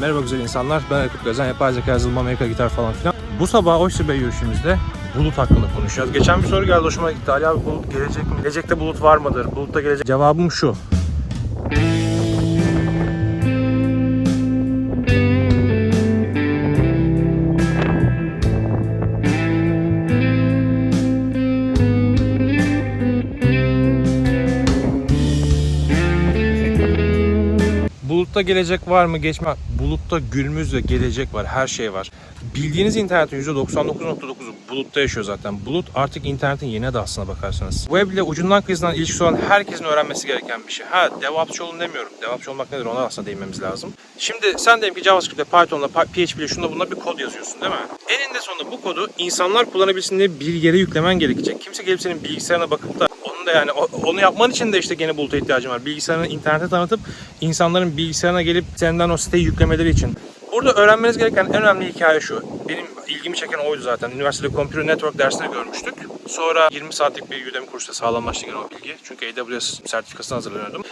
Merhaba güzel insanlar. Ben Erkut Gazen. Yapay zeka yazılımı, Amerika gitar falan filan. Bu sabah Oyster Bay yürüyüşümüzde bulut hakkında konuşacağız. Geçen bir soru geldi hoşuma gitti. Ali abi bulut gelecek mi? Gelecekte bulut var mıdır? Bulutta gelecek. Cevabım şu. Bulutta gelecek var mı geçme? Bulutta günümüz ve gelecek var. Her şey var. Bildiğiniz internetin %99.9'u bulutta yaşıyor zaten. Bulut artık internetin yeni adı aslına bakarsanız. Web ile ucundan kıyısından ilişkisi olan herkesin öğrenmesi gereken bir şey. Ha DevOps'çı olun demiyorum. DevOps'çı olmak nedir ona aslında değinmemiz lazım. Şimdi sen diyelim ki JavaScript'te, Python'la, PHP ile şunda bunda bir kod yazıyorsun değil mi? Eninde sonunda bu kodu insanlar kullanabilsin diye bir yere yüklemen gerekecek. Kimse gelip senin bilgisayarına bakıp da onun da yani onu yapman için de işte gene buluta ihtiyacın var. Bilgisayarını internete tanıtıp insanların bilgisayarına gelip senden o siteyi yüklemeleri için. Burada öğrenmeniz gereken en önemli hikaye şu. Benim ilgimi çeken oydu zaten. Üniversitede Computer Network dersinde görmüştük. Sonra 20 saatlik bir Udemy kursta sağlamlaştı gene o bilgi. Çünkü AWS sertifikasına hazırlanıyordum.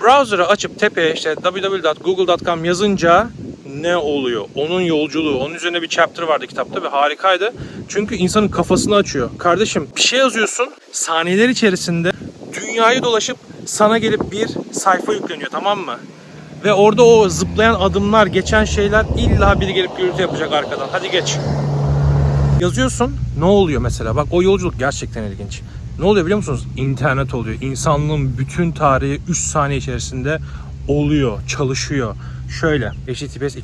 Browser'ı açıp tepeye işte www.google.com yazınca ne oluyor? Onun yolculuğu. Onun üzerine bir chapter vardı kitapta ve harikaydı. Çünkü insanın kafasını açıyor. Kardeşim bir şey yazıyorsun. Saniyeler içerisinde dünyayı dolaşıp sana gelip bir sayfa yükleniyor tamam mı? Ve orada o zıplayan adımlar, geçen şeyler illa biri gelip gürültü yapacak arkadan. Hadi geç. Yazıyorsun. Ne oluyor mesela? Bak o yolculuk gerçekten ilginç. Ne oluyor biliyor musunuz? İnternet oluyor. İnsanlığın bütün tarihi 3 saniye içerisinde oluyor, çalışıyor. Şöyle https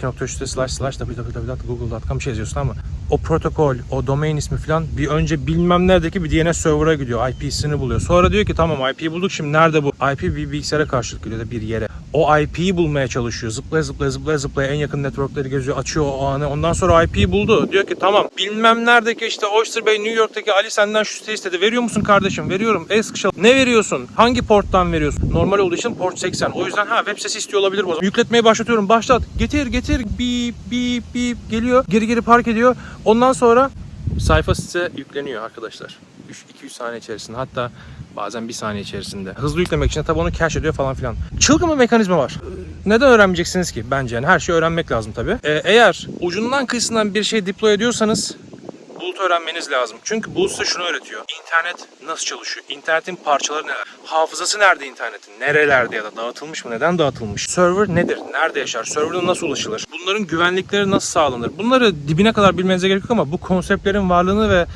slash slash www.google.com şey yazıyorsun ama o protokol, o domain ismi falan bir önce bilmem neredeki bir DNS server'a gidiyor. IP'sini buluyor. Sonra diyor ki tamam IP'yi bulduk şimdi nerede bu? IP bir bilgisayara karşılık geliyor da bir yere. O IP'yi bulmaya çalışıyor. Zıplaya zıplaya zıplaya zıplaya en yakın networkleri geziyor. Açıyor o anı. Ondan sonra IP'yi buldu. Diyor ki tamam bilmem neredeki işte Oyster Bay New York'taki Ali senden şu siteyi istedi. Veriyor musun kardeşim? Veriyorum. Sıkışalım. Ne veriyorsun? Hangi porttan veriyorsun? Normal olduğu için port 80. O yüzden ha web sitesi istiyor olabilir bu. Yükletmeye başlatıyorum. Başlat. Getir getir. Bip bip bip geliyor. Geri geri park ediyor. Ondan sonra sayfa size yükleniyor arkadaşlar. 2-3 saniye içerisinde hatta bazen bir saniye içerisinde. Hızlı yüklemek için tabii onu cache ediyor falan filan. Çılgın bir mekanizma var. Neden öğrenmeyeceksiniz ki? Bence yani her şeyi öğrenmek lazım tabii. Ee, eğer ucundan kıyısından bir şey deploy ediyorsanız Öğrenmeniz lazım. Çünkü Bulut size şunu öğretiyor. İnternet nasıl çalışıyor? İnternetin parçaları neler? Hafızası nerede internetin? Nerelerde ya da dağıtılmış mı? Neden dağıtılmış? Server nedir? Nerede yaşar? Server'a nasıl ulaşılır? Bunların güvenlikleri nasıl sağlanır? Bunları dibine kadar bilmenize gerek yok ama bu konseptlerin varlığını ve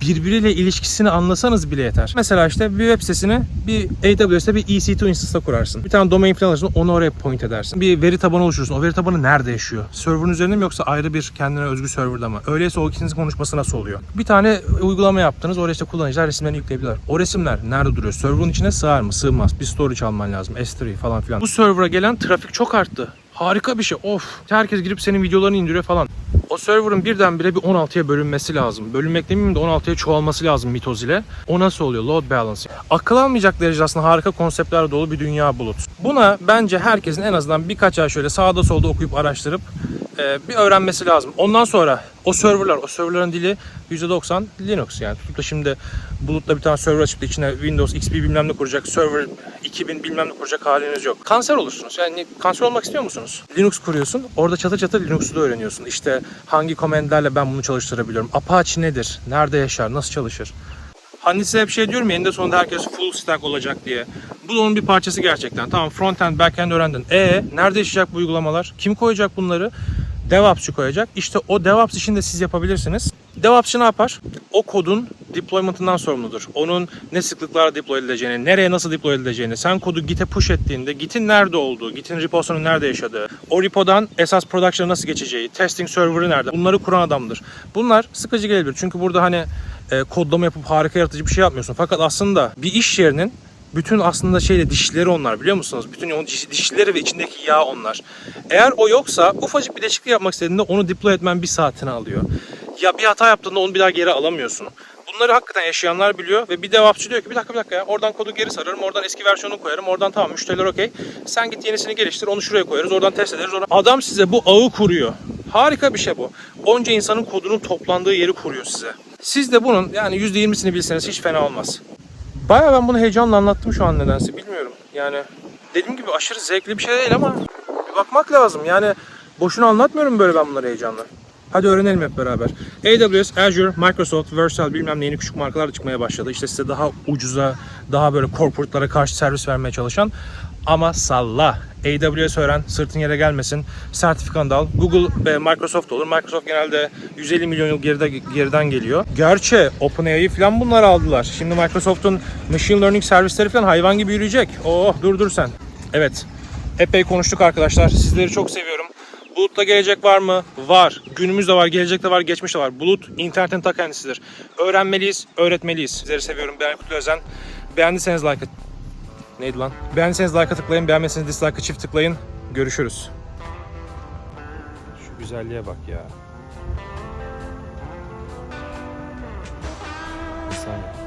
birbiriyle ilişkisini anlasanız bile yeter. Mesela işte bir web sitesini bir AWS'te bir EC2 instance'da kurarsın. Bir tane domain falan alırsın, onu oraya point edersin. Bir veri tabanı oluşturursun. O veri tabanı nerede yaşıyor? Server'ın üzerinde mi yoksa ayrı bir kendine özgü serverda mı? Öyleyse o ikinizin konuşması nasıl oluyor? Bir tane uygulama yaptınız. Oraya işte kullanıcılar resimlerini yükleyebilirler. O resimler nerede duruyor? Server'ın içine sığar mı? Sığmaz. Bir storage alman lazım. S3 falan filan. Bu server'a gelen trafik çok arttı. Harika bir şey. Of. Herkes girip senin videolarını indiriyor falan. O server'ın birdenbire bir 16'ya bölünmesi lazım. Bölünmek demeyeyim de 16'ya çoğalması lazım mitoz ile. O nasıl oluyor? Load balancing. Akıl almayacak derecede aslında harika konseptlerle dolu bir dünya bulut. Buna bence herkesin en azından birkaç ay şöyle sağda solda okuyup araştırıp e, bir öğrenmesi lazım. Ondan sonra o serverlar, o serverların dili %90 Linux yani. Tutup da şimdi bulutta bir tane server açıp da içine Windows XP bilmem ne kuracak, server 2000 bilmem ne kuracak haliniz yok. Kanser olursunuz. Yani kanser olmak istiyor musunuz? Linux kuruyorsun. Orada çatır çatır Linux'u da öğreniyorsun. İşte hangi komendlerle ben bunu çalıştırabiliyorum? Apache nedir? Nerede yaşar? Nasıl çalışır? Hani size hep şey diyorum ya eninde sonunda herkes full stack olacak diye. Bu da onun bir parçası gerçekten. Tamam frontend, backend öğrendin. E nerede yaşayacak bu uygulamalar? Kim koyacak bunları? DevOps'çu koyacak. İşte o DevOps işini de siz yapabilirsiniz. DevOps'çı ne yapar? O kodun deployment'ından sorumludur. Onun ne sıklıklarla deploy edileceğini, nereye nasıl deploy edileceğini, sen kodu Git'e push ettiğinde Git'in nerede olduğu, Git'in reposunun nerede yaşadığı, o repodan esas production'a nasıl geçeceği, testing server'ı nerede, bunları kuran adamdır. Bunlar sıkıcı gelebilir. Çünkü burada hani e, kodlama yapıp harika yaratıcı bir şey yapmıyorsun. Fakat aslında bir iş yerinin bütün aslında şeyle dişleri onlar biliyor musunuz? Bütün o diş- dişleri ve içindeki yağ onlar. Eğer o yoksa ufacık bir değişiklik yapmak istediğinde onu deploy etmen bir saatini alıyor. Ya bir hata yaptığında onu bir daha geri alamıyorsun. Bunları hakikaten yaşayanlar biliyor ve bir DevOps'çu diyor ki bir dakika bir dakika ya oradan kodu geri sararım oradan eski versiyonunu koyarım oradan tamam müşteriler okey sen git yenisini geliştir onu şuraya koyarız oradan test ederiz oradan. Adam size bu ağı kuruyor. Harika bir şey bu. Onca insanın kodunun toplandığı yeri kuruyor size. Siz de bunun yani %20'sini bilseniz hiç fena olmaz. Bayağı ben bunu heyecanla anlattım şu an nedense bilmiyorum. Yani dediğim gibi aşırı zevkli bir şey değil ama bir bakmak lazım. Yani Boşuna anlatmıyorum böyle ben bunları heyecanla. Hadi öğrenelim hep beraber. AWS, Azure, Microsoft, Vercel bilmem ne yeni küçük markalar da çıkmaya başladı. İşte size daha ucuza, daha böyle corporate'lara karşı servis vermeye çalışan. Ama salla. AWS öğren, sırtın yere gelmesin. Sertifikanı da al. Google ve Microsoft olur. Microsoft genelde 150 milyon yıl geride, geriden geliyor. Gerçi OpenAI'yi falan bunlar aldılar. Şimdi Microsoft'un machine learning servisleri falan hayvan gibi yürüyecek. Oh dur dur sen. Evet. Epey konuştuk arkadaşlar. Sizleri çok seviyorum. Bulut'ta gelecek var mı? Var. Günümüzde var, gelecekte var, geçmişte var. Bulut internetin ta kendisidir. Öğrenmeliyiz, öğretmeliyiz. Sizleri seviyorum. Ben Kutlu Özen. Beğendiyseniz like Neydi lan? Beğendiyseniz like'a tıklayın, beğenmezseniz dislike'a çift tıklayın. Görüşürüz. Şu güzelliğe bak ya. Bir saniye.